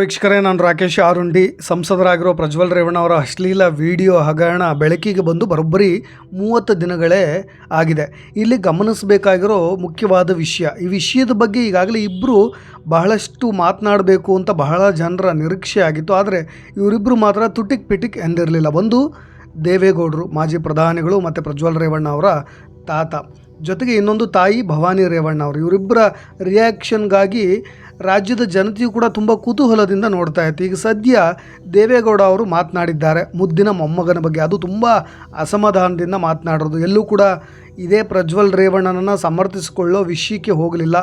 ವೀಕ್ಷಕರೇ, ನಾನು ರಾಕೇಶ್ ಆರುಂಡಿ. ಸಂಸದರಾಗಿರೋ ಪ್ರಜ್ವಲ್ ರೇವಣ್ಣ ಅವರ ಅಶ್ಲೀಲ ವಿಡಿಯೋ ಹಗರಣ ಬೆಳಕಿಗೆ ಬಂದು ಬರೋಬ್ಬರಿ ಮೂವತ್ತು ದಿನಗಳೇ ಆಗಿದೆ. ಇಲ್ಲಿ ಗಮನಿಸಬೇಕಾಗಿರೋ ಮುಖ್ಯವಾದ ವಿಷಯ, ಈ ವಿಷಯದ ಬಗ್ಗೆ ಈಗಾಗಲೇ ಇಬ್ಬರು ಬಹಳಷ್ಟು ಮಾತನಾಡಬೇಕು ಅಂತ ಬಹಳ ಜನರ ನಿರೀಕ್ಷೆ ಆಗಿತ್ತು. ಆದರೆ ಇವರಿಬ್ಬರು ಮಾತ್ರ ತುಟಿಕ್ ಪಿಟಿಕ್ ಎಂದಿರಲಿಲ್ಲ. ಒಂದು, ದೇವೇಗೌಡರು, ಮಾಜಿ ಪ್ರಧಾನಿಗಳು ಮತ್ತು ಪ್ರಜ್ವಲ್ ರೇವಣ್ಣ ಅವರ ತಾತ. ಜೊತೆಗೆ ಇನ್ನೊಂದು ತಾಯಿ ಭವಾನಿ ರೇವಣ್ಣ ಅವರು. ಇವರಿಬ್ಬರ ರಿಯಾಕ್ಷನ್ಗಾಗಿ ರಾಜ್ಯದ ಜನತೆಯು ಕೂಡ ತುಂಬ ಕುತೂಹಲದಿಂದ ನೋಡ್ತಾ ಇತ್ತು. ಈಗ ಸದ್ಯ ದೇವೇಗೌಡ ಅವರು ಮಾತನಾಡಿದ್ದಾರೆ. ಮುದ್ದಿನ ಮೊಮ್ಮಗನ ಬಗ್ಗೆ ಅದು ತುಂಬ ಅಸಮಾಧಾನದಿಂದ ಮಾತನಾಡೋದು. ಎಲ್ಲೂ ಕೂಡ ಇದೇ ಪ್ರಜ್ವಲ್ ರೇವಣ್ಣನನ್ನು ಸಮರ್ಥಿಸಿಕೊಳ್ಳೋ ವಿಷಯಕ್ಕೆ ಹೋಗಲಿಲ್ಲ.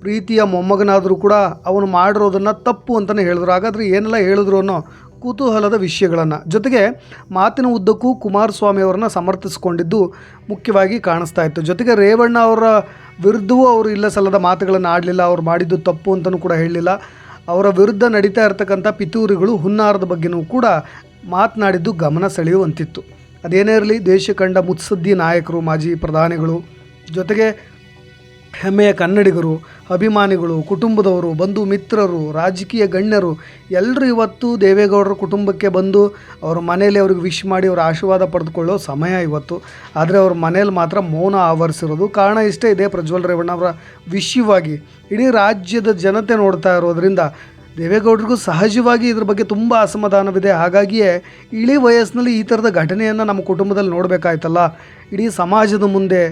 ಪ್ರೀತಿಯ ಮೊಮ್ಮಗನಾದರೂ ಕೂಡ ಅವನು ಮಾಡಿರೋದನ್ನು ತಪ್ಪು ಅಂತಲೇ ಹೇಳಿದ್ರು. ಹಾಗಾದರೆ ಏನೆಲ್ಲ ಹೇಳಿದ್ರು ಅನ್ನೋ ಕುತೂಹಲದ ವಿಷಯಗಳನ್ನು. ಜೊತೆಗೆ ಮಾತಿನ ಉದ್ದಕ್ಕೂ ಕುಮಾರಸ್ವಾಮಿ ಅವರನ್ನು ಸಮರ್ಥಿಸಿಕೊಂಡಿದ್ದು ಮುಖ್ಯವಾಗಿ ಕಾಣಿಸ್ತಾ ಇತ್ತು. ಜೊತೆಗೆ ರೇವಣ್ಣ ಅವರ ವಿರುದ್ಧವೂ ಅವರು ಇಲ್ಲ ಸಲ್ಲದ ಮಾತುಗಳನ್ನು ಆಡಲಿಲ್ಲ, ಅವ್ರು ಮಾಡಿದ್ದು ತಪ್ಪು ಅಂತಲೂ ಕೂಡ ಹೇಳಲಿಲ್ಲ. ಅವರ ವಿರುದ್ಧ ನಡೀತಾ ಇರತಕ್ಕಂಥ ಪಿತೂರಿಗಳು ಹುನ್ನಾರದ ಬಗ್ಗೆನೂ ಕೂಡ ಮಾತನಾಡಿದ್ದು ಗಮನ ಸೆಳೆಯುವಂತಿತ್ತು. ಅದೇನೇ ಇರಲಿ, ದೇಶ ಕಂಡ ಮುತ್ಸದ್ದಿ ನಾಯಕರು, ಮಾಜಿ ಪ್ರಧಾನಿಗಳು. ಜೊತೆಗೆ ಹೆಮ್ಮೆಯ ಕನ್ನಡಿಗರು, ಅಭಿಮಾನಿಗಳು, ಕುಟುಂಬದವರು, ಬಂಧು ಮಿತ್ರರು, ರಾಜಕೀಯ ಗಣ್ಯರು ಎಲ್ಲರೂ ಇವತ್ತು ದೇವೇಗೌಡರ ಕುಟುಂಬಕ್ಕೆ ಬಂದು ಅವ್ರ ಮನೇಲಿ ಅವ್ರಿಗೆ ವಿಶ್ ಮಾಡಿ ಅವರ ಆಶೀರ್ವಾದ ಪಡೆದುಕೊಳ್ಳೋ ಸಮಯ ಇವತ್ತು. ಆದರೆ ಅವ್ರ ಮನೇಲಿ ಮಾತ್ರ ಮೌನ ಆವರಿಸಿರೋದು. ಕಾರಣ ಇಷ್ಟೇ ಇದೆ ಪ್ರಜ್ವಲ್ ರೇವಣ್ಣ ಅವರ ವಿಷಯವಾಗಿ ಇಡೀ ರಾಜ್ಯದ ಜನತೆ ನೋಡ್ತಾ ಇರೋದ್ರಿಂದ ದೇವೇಗೌಡರಿಗೂ ಸಹಜವಾಗಿ ಇದ್ರ ಬಗ್ಗೆ ತುಂಬ ಅಸಮಾಧಾನವಿದೆ. ಹಾಗಾಗಿಯೇ ಇಳಿ ವಯಸ್ಸಿನಲ್ಲಿ ಈ ಥರದ ಘಟನೆಯನ್ನು ನಮ್ಮ ಕುಟುಂಬದಲ್ಲಿ ನೋಡಬೇಕಾಯ್ತಲ್ಲ. ಇಡೀ ಸಮಾಜದ ಮುಂದೆ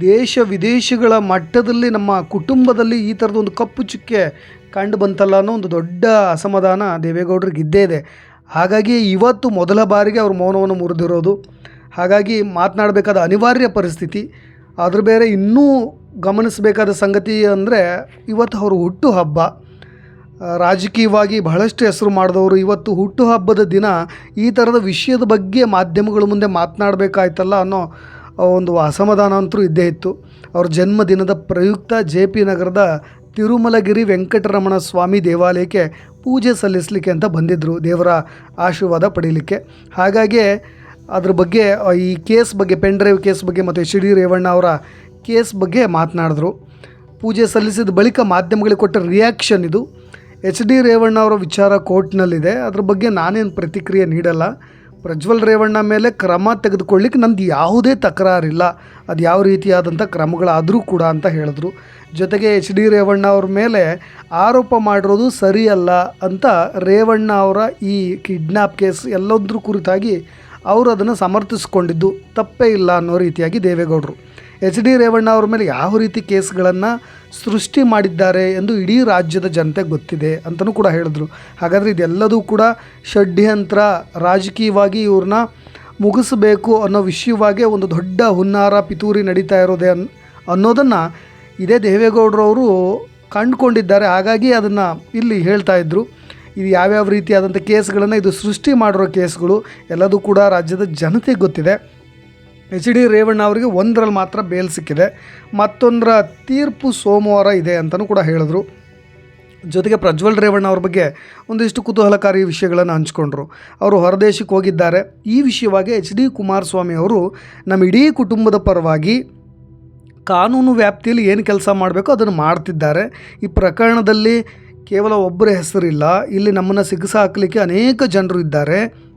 ದೇಶ ವಿದೇಶಗಳ ಮಟ್ಟದಲ್ಲಿ ನಮ್ಮ ಕುಟುಂಬದಲ್ಲಿ ಈ ಥರದ ಒಂದು ಕಪ್ಪು ಚುಕ್ಕೆ ಕಂಡು ಬಂತಲ್ಲ ಅನ್ನೋ ಒಂದು ದೊಡ್ಡ ಅಸಮಾಧಾನ ದೇವೇಗೌಡರಿಗೆ ಇದ್ದೇ ಇದೆ. ಹಾಗಾಗಿ ಇವತ್ತು ಮೊದಲ ಬಾರಿಗೆ ಅವ್ರ ಮೌನವನ್ನು ಮುರಿದಿರೋದು. ಹಾಗಾಗಿ ಮಾತನಾಡಬೇಕಾದ ಅನಿವಾರ್ಯ ಪರಿಸ್ಥಿತಿ. ಅದ್ರ ಬೇರೆ ಇನ್ನೂ ಗಮನಿಸಬೇಕಾದ ಸಂಗತಿ ಅಂದರೆ ಇವತ್ತು ಅವರು ಹುಟ್ಟು ಹಬ್ಬ ರಾಜಕೀಯವಾಗಿ ಬಹಳಷ್ಟು ಹೆಸರು ಮಾಡಿದವರು ಇವತ್ತು ಹುಟ್ಟುಹಬ್ಬದ ದಿನ ಈ ಥರದ ವಿಷಯದ ಬಗ್ಗೆ ಮಾಧ್ಯಮಗಳ ಮುಂದೆ ಮಾತನಾಡಬೇಕಾಯ್ತಲ್ಲ ಅನ್ನೋ ಒಂದು ಅಸಮಾಧಾನ ಅಂತೂ ಇದ್ದೇ ಇತ್ತು. ಅವ್ರ ಜನ್ಮದಿನದ ಪ್ರಯುಕ್ತ ಜೆ ಪಿ ನಗರದ ತಿರುಮಲಗಿರಿ ವೆಂಕಟರಮಣ ಸ್ವಾಮಿ ದೇವಾಲಯಕ್ಕೆ ಪೂಜೆ ಸಲ್ಲಿಸಲಿಕ್ಕೆ ಅಂತ ಬಂದಿದ್ದರು ದೇವರ ಆಶೀರ್ವಾದ ಪಡೀಲಿಕ್ಕೆ. ಹಾಗಾಗಿ ಅದ್ರ ಬಗ್ಗೆ ಈ ಕೇಸ್ ಬಗ್ಗೆ, ಪೆನ್ ಡ್ರೈವ್ ಕೇಸ್ ಬಗ್ಗೆ ಮತ್ತು ಎಚ್ ಡಿ ರೇವಣ್ಣ ಅವರ ಕೇಸ್ ಬಗ್ಗೆ ಮಾತನಾಡಿದ್ರು. ಪೂಜೆ ಸಲ್ಲಿಸಿದ ಬಳಿಕ ಮಾಧ್ಯಮಗಳಿಗೆ ಕೊಟ್ಟ ರಿಯಾಕ್ಷನ್ ಇದು. ಎಚ್ ಡಿ ರೇವಣ್ಣ ಅವರ ವಿಚಾರ ಕೋರ್ಟ್ನಲ್ಲಿದೆ ಅದ್ರ ಬಗ್ಗೆ ನಾನೇನು ಪ್ರತಿಕ್ರಿಯೆ ನೀಡಲ್ಲ. ಪ್ರಜ್ವಲ್ ರೇವಣ್ಣ ಮೇಲೆ ಕ್ರಮ ತೆಗೆದುಕೊಳ್ಳಿಕ್ಕೆ ನಂದು ಯಾವುದೇ ತಕರಾರಿಲ್ಲ. ಅದು ಯಾವ ರೀತಿಯಾದಂಥ ಕ್ರಮಗಳಾದರೂ ಕೂಡ ಅಂತ ಹೇಳಿದ್ರು. ಜೊತೆಗೆ ಎಚ್ ಡಿ ರೇವಣ್ಣ ಅವ್ರ ಮೇಲೆ ಆರೋಪ ಮಾಡಿರೋದು ಸರಿಯಲ್ಲ ಅಂತ ರೇವಣ್ಣ ಅವರ ಈ ಕಿಡ್ನ್ಯಾಪ್ ಕೇಸ್ ಎಲ್ಲದ್ರ ಕುರಿತಾಗಿ ಅವರು ಅದನ್ನು ಸಮರ್ಥಿಸ್ಕೊಂಡಿದ್ದು. ತಪ್ಪೇ ಇಲ್ಲ ಅನ್ನೋ ರೀತಿಯಾಗಿ ದೇವೇಗೌಡರು. ಎಚ್ ಡಿ ರೇವಣ್ಣ ಅವ್ರ ಮೇಲೆ ಯಾವ ರೀತಿ ಕೇಸ್ಗಳನ್ನು ಸೃಷ್ಟಿ ಮಾಡಿದ್ದಾರೆ ಎಂದು ಇಡೀ ರಾಜ್ಯದ ಜನತೆ ಗೊತ್ತಿದೆ ಅಂತಲೂ ಕೂಡ ಹೇಳಿದ್ರು. ಹಾಗಾದರೆ ಇದೆಲ್ಲದೂ ಕೂಡ ಷಡ್ಯಂತ್ರ, ರಾಜಕೀಯವಾಗಿ ಇವ್ರನ್ನ ಮುಗಿಸಬೇಕು ಅನ್ನೋ ವಿಷಯವಾಗಿ ಒಂದು ದೊಡ್ಡ ಹುನ್ನಾರ ಪಿತೂರಿ ನಡೀತಾ ಇರೋದೆ ಅನ್, ಅನ್ನೋದನ್ನು ಇದೇ ದೇವೇಗೌಡರವರು ಕಂಡುಕೊಂಡಿದ್ದಾರೆ. ಹಾಗಾಗಿ ಅದನ್ನು ಇಲ್ಲಿ ಹೇಳ್ತಾ ಇದ್ದರು ಇದು ಯಾವ್ಯಾವ ರೀತಿಯಾದಂಥ ಕೇಸ್ಗಳನ್ನು ಇದು ಸೃಷ್ಟಿ ಮಾಡಿರೋ ಕೇಸ್ಗಳು ಎಲ್ಲದೂ ಕೂಡ ರಾಜ್ಯದ ಜನತೆಗೆ ಗೊತ್ತಿದೆ. ಎಚ್ ಡಿ ರೇವಣ್ಣ ಅವರಿಗೆ ಒಂದರಲ್ಲಿ ಮಾತ್ರ ಬೇಲ್ ಸಿಕ್ಕಿದೆ. ಮತ್ತೊಂದರ ತೀರ್ಪು ಸೋಮವಾರ ಇದೆ ಅಂತಲೂ ಕೂಡ ಹೇಳಿದ್ರು. ಜೊತೆಗೆ ಪ್ರಜ್ವಲ್ ರೇವಣ್ಣ ಅವ್ರ ಬಗ್ಗೆ ಒಂದಿಷ್ಟು ಕುತೂಹಲಕಾರಿ ವಿಷಯಗಳನ್ನು ಹಂಚ್ಕೊಂಡ್ರು. ಅವರು ಹೊರದೇಶಕ್ಕೆ ಹೋಗಿದ್ದಾರೆ. ಈ ವಿಷಯವಾಗಿ ಎಚ್ ಡಿ ಕುಮಾರಸ್ವಾಮಿ ಅವರು ನಮ್ಮ ಇಡೀ ಕುಟುಂಬದ ಪರವಾಗಿ ಕಾನೂನು ವ್ಯಾಪ್ತಿಯಲ್ಲಿ ಏನು ಕೆಲಸ ಮಾಡಬೇಕೋ ಅದನ್ನು ಮಾಡ್ತಿದ್ದಾರೆ. ಈ ಪ್ರಕರಣದಲ್ಲಿ ಕೇವಲ ಒಬ್ಬರ ಹೆಸರಿಲ್ಲ. ಇಲ್ಲಿ ನಮ್ಮನ್ನು ಸಿಗಸಾಕಲಿಕ್ಕೆ ಅನೇಕ ಜನರು ಇದ್ದಾರೆ.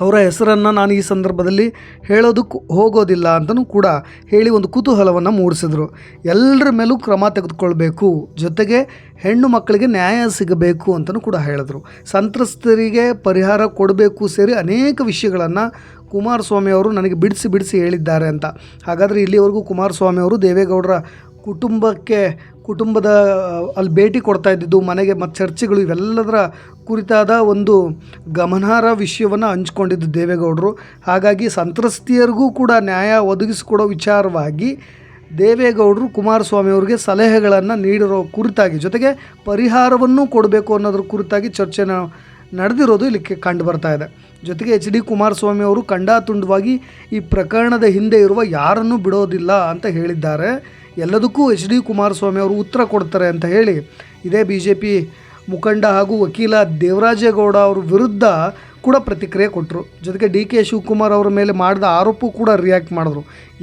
ಅವರ ಹೆಸರನ್ನು ನಾನು ಈ ಸಂದರ್ಭದಲ್ಲಿ ಹೇಳೋದಕ್ಕೆ ಹೋಗೋದಿಲ್ಲ ಅಂತಲೂ ಕೂಡ ಹೇಳಿ ಒಂದು ಕುತೂಹಲವನ್ನು ಮೂಡಿಸಿದರು. ಎಲ್ಲರ ಮೇಲೂ ಕ್ರಮ ತೆಗೆದುಕೊಳ್ಬೇಕು, ಜೊತೆಗೆ ಹೆಣ್ಣು ಮಕ್ಕಳಿಗೆ ನ್ಯಾಯ ಸಿಗಬೇಕು ಅಂತಲೂ ಕೂಡ ಹೇಳಿದರು. ಸಂತ್ರಸ್ತರಿಗೆ ಪರಿಹಾರ ಕೊಡಬೇಕು ಸೇರಿ ಅನೇಕ ವಿಷಯಗಳನ್ನು ಕುಮಾರಸ್ವಾಮಿ ಅವರು ನನಗೆ ಬಿಡಿಸಿ ಬಿಡಿಸಿ ಹೇಳಿದ್ದಾರೆ ಅಂತ. ಹಾಗಾದರೆ ಇಲ್ಲಿವರೆಗೂ ಕುಮಾರಸ್ವಾಮಿ ಅವರು ದೇವೇಗೌಡರ ಕುಟುಂಬಕ್ಕೆ ಕುಟುಂಬದ ಅಲ್ಲಿ ಭೇಟಿ ಕೊಡ್ತಾ ಇದ್ದಿದ್ದು, ಮನೆಗೆ ಮತ್ತು ಚರ್ಚೆಗಳು ಇವೆಲ್ಲದರ ಕುರಿತಾದ ಒಂದು ಗಮನಾರ್ಹ ವಿಷಯವನ್ನು ಹಂಚ್ಕೊಂಡಿದ್ದು ದೇವೇಗೌಡರು. ಹಾಗಾಗಿ ಸಂತ್ರಸ್ತಿಯರಿಗೂ ಕೂಡ ನ್ಯಾಯ ಒದಗಿಸಿಕೊಡೋ ವಿಚಾರವಾಗಿ ದೇವೇಗೌಡರು ಕುಮಾರಸ್ವಾಮಿ ಅವರಿಗೆ ಸಲಹೆಗಳನ್ನು ನೀಡಿರೋ ಕುರಿತಾಗಿ, ಜೊತೆಗೆ ಪರಿಹಾರವನ್ನು ಕೊಡಬೇಕು ಅನ್ನೋದ್ರ ಕುರಿತಾಗಿ ಚರ್ಚೆ ನಡೆದಿರೋದು ಇಲ್ಲಿ ಕಂಡು ಬರ್ತಾ ಇದೆ. ಜೊತೆಗೆ ಎಚ್ ಡಿ ಕುಮಾರಸ್ವಾಮಿ ಅವರು ಖಂಡಾತುಂಡವಾಗಿ ಈ ಪ್ರಕರಣದ ಹಿಂದೆ ಇರುವ ಯಾರನ್ನೂ ಬಿಡೋದಿಲ್ಲ ಅಂತ ಹೇಳಿದ್ದಾರೆ. ಎಲ್ಲದಕ್ಕೂ ಎಚ್ ಡಿ ಕುಮಾರಸ್ವಾಮಿ ಅವರು ಉತ್ತರ ಕೊಡ್ತಾರೆ ಅಂತ ಹೇಳಿ ಇದೇ ಬಿ ಜೆ ಪಿ ಮುಖಂಡ ಹಾಗೂ ವಕೀಲ ದೇವರಾಜೇಗೌಡ ಅವ್ರ ವಿರುದ್ಧ ಕೂಡ ಪ್ರತಿಕ್ರಿಯೆ ಕೊಟ್ಟರು ಜೊತೆಗೆ ಡಿ ಕೆ ಶಿವಕುಮಾರ್ ಅವರ ಮೇಲೆ ಮಾಡಿದ ಆರೋಪ ಕೂಡ ರಿಯಾಕ್ಟ್ ಮಾಡಿದ್ರು.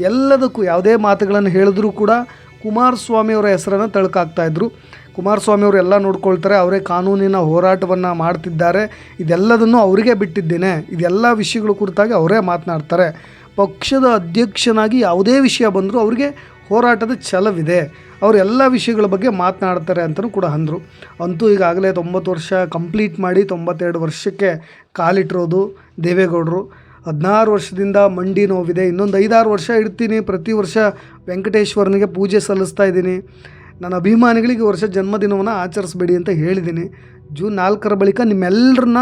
ಎಲ್ಲದಕ್ಕೂ ಯಾವುದೇ ಮಾತುಗಳನ್ನು ಹೇಳಿದ್ರೂ ಕೂಡ ಕುಮಾರಸ್ವಾಮಿ ಅವರ ಹೆಸರನ್ನು ತಳಕಾಗ್ತಾಯಿದ್ರು ಕುಮಾರಸ್ವಾಮಿ ಅವರು ಎಲ್ಲ ನೋಡ್ಕೊಳ್ತಾರೆ, ಅವರೇ ಕಾನೂನಿನ ಹೋರಾಟವನ್ನು ಮಾಡ್ತಿದ್ದಾರೆ. ಇದೆಲ್ಲದನ್ನು ಅವರಿಗೆ ಬಿಟ್ಟಿದ್ದೇನೆ. ಇದೆಲ್ಲ ವಿಷಯಗಳ ಕುರಿತಾಗಿ ಅವರೇ ಮಾತನಾಡ್ತಾರೆ. ಪಕ್ಷದ ಅಧ್ಯಕ್ಷನಾಗಿ ಯಾವುದೇ ವಿಷಯ ಬಂದರೂ ಅವರಿಗೆ ಹೋರಾಟದ ಛಲವಿದೆ. ಅವರು ಎಲ್ಲ ವಿಷಯಗಳ ಬಗ್ಗೆ ಮಾತನಾಡ್ತಾರೆ ಅಂತಲೂ ಕೂಡ ಅಂದರು. ಅಂತೂ ಈಗಾಗಲೇ ತೊಂಬತ್ತು ವರ್ಷ ಕಂಪ್ಲೀಟ್ ಮಾಡಿ ತೊಂಬತ್ತೆರಡು ವರ್ಷಕ್ಕೆ ಕಾಲಿಟ್ಟಿರೋದು ದೇವೇಗೌಡರು. ಹದಿನಾರು ವರ್ಷದಿಂದ ಮಂಡಿ ನೋವಿದೆ. ಇನ್ನೊಂದು ಐದಾರು ವರ್ಷ ಇಡ್ತೀನಿ. ಪ್ರತಿ ವರ್ಷ ವೆಂಕಟೇಶ್ವರನಿಗೆ ಪೂಜೆ ಸಲ್ಲಿಸ್ತಾ ಇದ್ದೀನಿ. ನನ್ನ ಅಭಿಮಾನಿಗಳಿಗೆ ವರ್ಷ ಜನ್ಮದಿನವನ್ನು ಆಚರಿಸ್ಬೇಡಿ ಅಂತ ಹೇಳಿದ್ದೀನಿ. ಜೂನ್ ನಾಲ್ಕರ ಬಳಿಕ ನಿಮ್ಮೆಲ್ಲರನ್ನ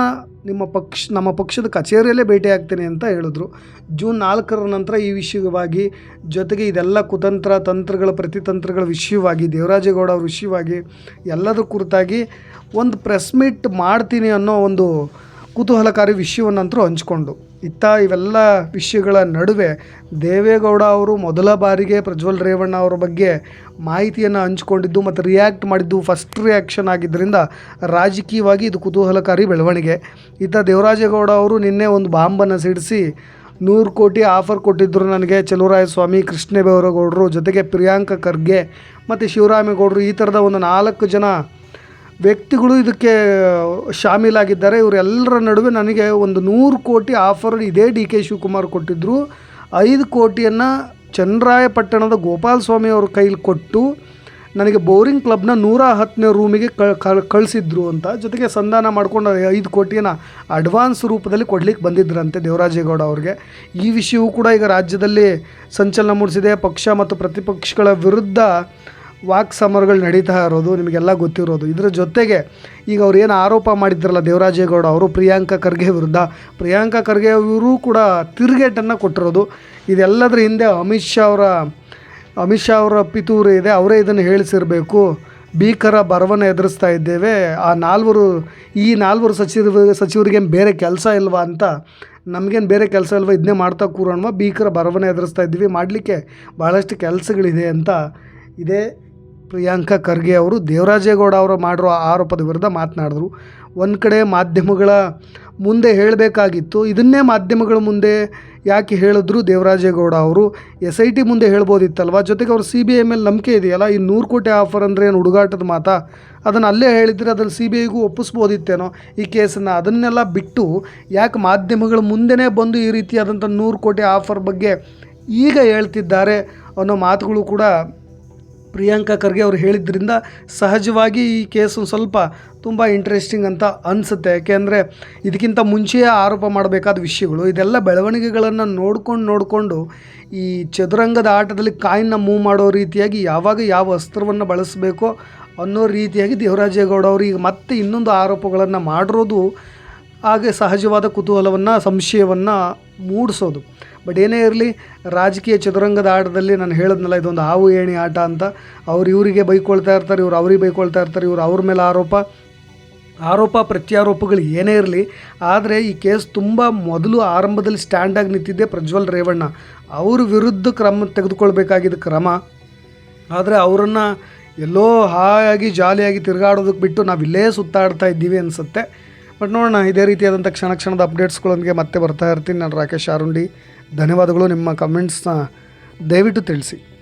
ನಿಮ್ಮ ಪಕ್ಷ, ನಮ್ಮ ಪಕ್ಷದ ಕಚೇರಿಯಲ್ಲೇ ಭೇಟಿಯಾಗ್ತೀನಿ ಅಂತ ಹೇಳಿದ್ರು. ಜೂನ್ ನಾಲ್ಕರ ನಂತರ ಈ ವಿಷಯವಾಗಿ ಜೊತೆಗೆ ಇದೆಲ್ಲ ಕುತಂತ್ರ ತಂತ್ರಗಳ ಪ್ರತಿತಂತ್ರಗಳ ವಿಷಯವಾಗಿ, ದೇವರಾಜೇಗೌಡ ಅವ್ರ ವಿಷಯವಾಗಿ ಎಲ್ಲದರ ಕುರಿತಾಗಿ ಒಂದು ಪ್ರೆಸ್ ಮೀಟ್ ಮಾಡ್ತೀನಿ ಅನ್ನೋ ಒಂದು ಕುತೂಹಲಕಾರಿ ವಿಷಯವನ್ನಂತರೂ ಹಂಚ್ಕೊಂಡು ಇತ್ತ ಇವೆಲ್ಲ ವಿಷಯಗಳ ನಡುವೆ ದೇವೇಗೌಡ ಅವರು ಮೊದಲ ಬಾರಿಗೆ ಪ್ರಜ್ವಲ್ ರೇವಣ್ಣ ಅವರ ಬಗ್ಗೆ ಮಾಹಿತಿಯನ್ನು ಹಂಚಿಕೊಂಡಿದ್ದು ಮತ್ತು ರಿಯಾಕ್ಟ್ ಮಾಡಿದ್ದು ಫಸ್ಟ್ ರಿಯಾಕ್ಷನ್ ಆಗಿದ್ದರಿಂದ ರಾಜಕೀಯವಾಗಿ ಇದು ಕುತೂಹಲಕಾರಿ ಬೆಳವಣಿಗೆ. ಇತ್ತ ದೇವರಾಜೇಗೌಡ ಅವರು ನಿನ್ನೆ ಒಂದು ಬಾಂಬನ್ನು ಸಿಡಿಸಿ ನೂರು ಕೋಟಿ ಆಫರ್ ಕೊಟ್ಟಿದ್ದರು ನನಗೆ ಚಲುವರಾಯಸ್ವಾಮಿ ಸ್ವಾಮಿ ಕೃಷ್ಣೇಗೌಡರು ಜೊತೆಗೆ ಪ್ರಿಯಾಂಕ ಖರ್ಗೆ ಮತ್ತು ಶಿವರಾಮೇಗೌಡರು ಈ ಥರದ ಒಂದು ನಾಲ್ಕು ಜನ ವ್ಯಕ್ತಿಗಳು ಇದಕ್ಕೆ ಶಾಮೀಲಾಗಿದ್ದಾರೆ. ಇವರೆಲ್ಲರ ನಡುವೆ ನನಗೆ ಒಂದು ನೂರು ಕೋಟಿ ಆಫರ್, ಇದೇ ಡಿ ಕೆ ಶಿವಕುಮಾರ್ ಕೊಟ್ಟಿದ್ದರು ಐದು ಕೋಟಿಯನ್ನು ಚನ್ನರಾಯಪಟ್ಟಣದ ಗೋಪಾಲ ಸ್ವಾಮಿ ಅವ್ರ ಕೈಲಿ ಕೊಟ್ಟು ನನಗೆ ಬೋರಿಂಗ್ ಕ್ಲಬ್ನ ನೂರ ಹತ್ತನೇ ರೂಮಿಗೆ ಕಳಿಸಿದ್ರು ಅಂತ. ಜೊತೆಗೆ ಸಂಧಾನ ಮಾಡ್ಕೊಂಡು ಐದು ಕೋಟಿಯನ್ನು ಅಡ್ವಾನ್ಸ್ ರೂಪದಲ್ಲಿ ಕೊಡ್ಲಿಕ್ಕೆ ಬಂದಿದ್ದರಂತೆ ದೇವರಾಜೇಗೌಡ ಅವ್ರಿಗೆ. ಈ ವಿಷಯವೂ ಕೂಡ ಈಗ ರಾಜ್ಯದಲ್ಲಿ ಸಂಚಲನ ಮೂಡಿಸಿದೆ. ಪಕ್ಷ ಮತ್ತು ಪ್ರತಿಪಕ್ಷಗಳ ವಿರುದ್ಧ ವಾಕ್ ಸಮರಗಳು ನಡೀತಾ ಇರೋದು, ನಿಮಗೆಲ್ಲ ಗೊತ್ತಿರೋದು. ಇದರ ಜೊತೆಗೆ ಈಗ ಅವ್ರು ಏನು ಆರೋಪ ಮಾಡಿದ್ರಲ್ಲ ದೇವರಾಜೇಗೌಡ ಅವರು ಪ್ರಿಯಾಂಕಾ ಖರ್ಗೆ ವಿರುದ್ಧ, ಪ್ರಿಯಾಂಕಾ ಖರ್ಗೆ ಅವರು ಕೂಡ ತಿರುಗೇಟನ್ನು ಕೊಟ್ಟಿರೋದು. ಇದೆಲ್ಲದರ ಹಿಂದೆ ಅಮಿತ್ ಶಾ ಅವರ, ಅಮಿತ್ ಶಾ ಅವರ ಪಿತೂರು ಇದೆ, ಅವರೇ ಇದನ್ನು ಹೇಳಿಸಿರಬೇಕು. ಭೀಕರ ಬರವನ್ನು ಎದುರಿಸ್ತಾ ಇದ್ದೇವೆ. ಆ ನಾಲ್ವರು, ಈ ನಾಲ್ವರು ಸಚಿವ ಸಚಿವರಿಗೇನು ಬೇರೆ ಕೆಲಸ ಇಲ್ವಾ ಅಂತ, ನಮಗೇನು ಬೇರೆ ಕೆಲಸ ಇಲ್ವಾ ಇದನ್ನೇ ಮಾಡ್ತಾ ಕೂರೋಣ ಭೀಕರ ಬರವನ್ನು ಎದುರಿಸ್ತಾ ಇದ್ದೀವಿ, ಮಾಡಲಿಕ್ಕೆ ಭಾಳಷ್ಟು ಕೆಲಸಗಳಿದೆ ಅಂತ ಇದೇ. ಪ್ರಿಯಾಂಕಾ ಖರ್ಗೆ ಅವರು ದೇವರಾಜೇಗೌಡ ಅವರು ಮಾಡಿರೋ ಆರೋಪದ ವಿರುದ್ಧ ಮಾತನಾಡಿದ್ರು. ಒಂದು ಕಡೆ ಮಾಧ್ಯಮಗಳ ಮುಂದೆ ಹೇಳಬೇಕಾಗಿತ್ತು. ಇದನ್ನೇ ಮಾಧ್ಯಮಗಳ ಮುಂದೆ ಯಾಕೆ ಹೇಳಿದ್ರು ದೇವರಾಜೇಗೌಡ ಅವರು? ಎಸ್ ಐ ಟಿ ಮುಂದೆ ಹೇಳ್ಬೋದಿತ್ತಲ್ವ? ಜೊತೆಗೆ ಅವರು ಸಿ ಬಿ ಐ ಮೇಲೆ ನಂಬಿಕೆ ಇದೆಯಲ್ಲ? ಈ ನೂರು ಕೋಟಿ ಆಫರ್ ಅಂದರೆ ಏನು ಹುಡುಗಾಟದ ಮಾತಾ? ಅದನ್ನು ಅಲ್ಲೇ ಹೇಳಿದರೆ ಅದನ್ನು ಸಿ ಬಿ ಐಗೂ ಒಪ್ಪಿಸ್ಬೋದಿತ್ತೇನೋ ಈ ಕೇಸನ್ನು? ಅದನ್ನೆಲ್ಲ ಬಿಟ್ಟು ಯಾಕೆ ಮಾಧ್ಯಮಗಳ ಮುಂದೆನೇ ಬಂದು ಈ ರೀತಿಯಾದಂಥ ನೂರು ಕೋಟಿ ಆಫರ್ ಬಗ್ಗೆ ಈಗ ಹೇಳ್ತಿದ್ದಾರೆ ಅನ್ನೋ ಮಾತುಗಳು ಕೂಡ ಪ್ರಿಯಾಂಕಾ ಖರ್ಗೆ ಅವರು ಹೇಳಿದ್ರಿಂದ ಸಹಜವಾಗಿ ಈ ಕೇಸು ಸ್ವಲ್ಪ ತುಂಬ ಇಂಟ್ರೆಸ್ಟಿಂಗ್ ಅಂತ ಅನಿಸುತ್ತೆ. ಯಾಕೆಂದರೆ ಇದಕ್ಕಿಂತ ಮುಂಚೆಯೇ ಆರೋಪ ಮಾಡಬೇಕಾದ ವಿಷಯಗಳು, ಇದೆಲ್ಲ ಬೆಳವಣಿಗೆಗಳನ್ನು ನೋಡ್ಕೊಂಡು ನೋಡಿಕೊಂಡು ಈ ಚದುರಂಗದ ಆಟದಲ್ಲಿ ಕಾಯಿನ ಮೂವ್ ಮಾಡೋ ರೀತಿಯಾಗಿ ಯಾವಾಗ ಯಾವ ಅಸ್ತ್ರವನ್ನು ಬಳಸಬೇಕೋ ಅನ್ನೋ ರೀತಿಯಾಗಿ ದೇವರಾಜೇಗೌಡ ಅವರು ಈಗ ಮತ್ತೆ ಇನ್ನೊಂದು ಆರೋಪಗಳನ್ನು ಮಾಡಿರೋದು ಹಾಗೆ ಸಹಜವಾದ ಕುತೂಹಲವನ್ನು, ಸಂಶಯವನ್ನು ಮೂಡಿಸೋದು. ಬಟ್ ಏನೇ ಇರಲಿ, ರಾಜಕೀಯ ಚದುರಂಗದ ಆಟದಲ್ಲಿ ನಾನು ಹೇಳಿದ್ನಲ್ಲ, ಇದೊಂದು ಹಾವು ಏಣಿ ಆಟ ಅಂತ. ಅವ್ರು ಇವರಿಗೆ ಬೈಕೊಳ್ತಾ ಇರ್ತಾರೆ, ಇವ್ರು ಅವ್ರಿಗೆ ಬೈಕೊಳ್ತಾ ಇರ್ತಾರೆ, ಇವ್ರು ಅವ್ರ ಮೇಲೆ ಆರೋಪ. ಆರೋಪ, ಪ್ರತ್ಯಾರೋಪಗಳು ಏನೇ ಇರಲಿ, ಆದರೆ ಈ ಕೇಸ್ ತುಂಬ ಮೊದಲು ಆರಂಭದಲ್ಲಿ ಸ್ಟ್ಯಾಂಡಾಗಿ ನಿಂತಿದ್ದೆ ಪ್ರಜ್ವಲ್ ರೇವಣ್ಣ. ಅವ್ರ ವಿರುದ್ಧ ಕ್ರಮ ತೆಗೆದುಕೊಳ್ಬೇಕಾಗಿದ್ದ ಕ್ರಮ. ಆದರೆ ಅವರನ್ನು ಎಲ್ಲೋ ಹಾಯಾಗಿ, ಜಾಲಿಯಾಗಿ ತಿರುಗಾಡೋದಕ್ಕೆ ಬಿಟ್ಟು ನಾವು ಇಲ್ಲೇ ಸುತ್ತಾಡ್ತಾ ಇದ್ದೀವಿ ಅನಿಸುತ್ತೆ. ಬಟ್ ನೋಡೋಣ, ಇದೇ ರೀತಿಯಾದಂಥ ಕ್ಷಣ ಕ್ಷಣದ ಅಪ್ಡೇಟ್ಸ್ಗಳೊಂದಿಗೆ ಮತ್ತೆ ಬರ್ತಾ ಇರ್ತೀನಿ. ನಾನು ರಾಕೇಶ್ ಆರುಂಡಿ. ಧನ್ಯವಾದಗಳು ನಿಮ್ಮ ಕಮೆಂಟ್ಸ್ನ ದಯವಿಟ್ಟು ತಿಳಿಸಿ.